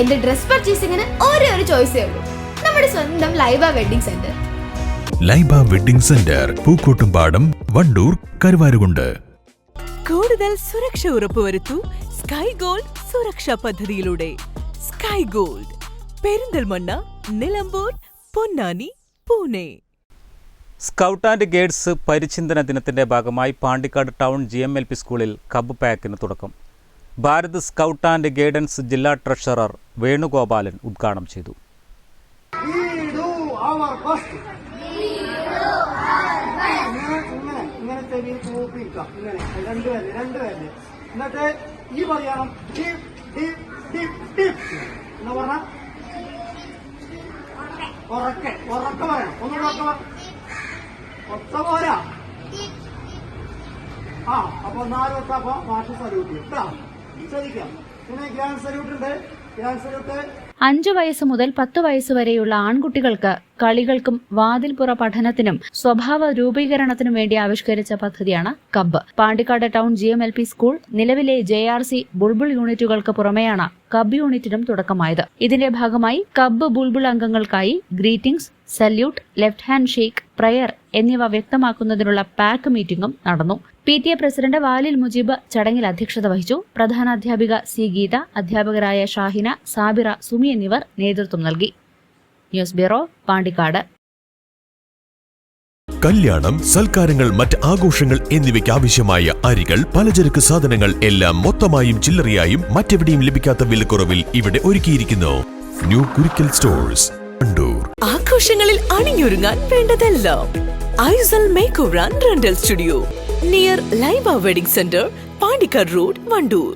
എന്റെ ഡ്രസ് പർച്ചേസിംഗിന് ഒരേ ഒരു ചോയ്സേ ഉള്ളൂ. നമ്മുടെ സ്വന്തം Laiba wedding centre. Laiba wedding centre Pookkottumpadam Wandoor Karuvarakundu. കൂടുതൽ സുരക്ഷ ഉറപ്പുവരുത്തൂ സ്കൈ ഗോൾഡ് സുരക്ഷാ പദ്ധതിയിലൂടെ. Sky gold Perinthalmanna Nilambur Ponnani Pune. Scout and guides പരിചിന്തന ദിനത്തിന്റെ ഭാഗമായി Pandikkad town G M L P സ്കൂളിൽ കബ് പാക്കിന് തുടക്കം. ഭാരത് സ്കൗട്ട് ആൻഡ് ഗൈഡൻസ് ജില്ലാ ട്രഷറർ വേണുഗോപാലൻ ഉദ്ഘാടനം ചെയ്തു. എന്നിട്ട് ഈ പറയണം എന്ന് പറഞ്ഞ? ഉറക്കെ ഉറക്കെ പറയണം. ഒന്നുകൂടെ ഉറക്കെ ഒത്ത പോരാ. ആ അപ്പൊ നാല് വട്ടം അപ്പൊ മാഷ് സല്യൂട്ട് കേട്ടോ? ശ്രദ്ധിക്കാം. പിന്നെ ഗ്രാൻഡ് സല്യൂട്ട് ഉണ്ട്. അഞ്ചു വയസ്സ് മുതൽ പത്ത് വയസ്സ് വരെയുള്ള ആൺകുട്ടികൾക്ക് കളികൾക്കും വാതിൽപ്പുറ പഠനത്തിനും സ്വഭാവ രൂപീകരണത്തിനും വേണ്ടി ആവിഷ്കരിച്ച പദ്ധതിയാണ് cub Pandikkad town G M L P school നിലവിലെ ജെ ആർ സി ബുൾബുൾ യൂണിറ്റുകൾക്ക് പുറമെയാണ് കബ് യൂണിറ്റിനും തുടക്കമായത്. ഇതിന്റെ ഭാഗമായി cub Bulbul അംഗങ്ങൾക്കായി greetings salute left hand shake prayer എന്നിവ വ്യക്തമാക്കുന്നതിനുള്ള പാക്ക് മീറ്റിംഗും നടന്നു. P T A president Valil Mujeeb ചടങ്ങിൽ അധ്യക്ഷത വഹിച്ചു. പ്രധാനാധ്യാപിക സി ഗീത അധ്യാപകരായ ഷാഹിന സാബിറ സുമി എന്നിവർ നേതൃത്വം നൽകി. News bureau Pandikkad. കല്യാണം സൽക്കാരങ്ങൾ മറ്റ് ആഘോഷങ്ങൾ എന്നിവയ്ക്ക് ആവശ്യമായ അരികൾ പലചരക്ക് സാധനങ്ങൾ എല്ലാം മൊത്തമായും ചില്ലറയായും മറ്റെവിടെയും ലഭിക്കാത്ത വിലക്കുറവിൽ ഇവിടെ ഒരുക്കിയിരിക്കുന്നു. ന്യൂ കുരിക്കൽ സ്റ്റോഴ്സ് ആഘോഷങ്ങളിൽ അണിഞ്ഞൊരുങ്ങാൻ വേണ്ടതെല്ലാം. Aisal make over and rental studio. Near Laiba wedding centre Pandikkad road Wandoor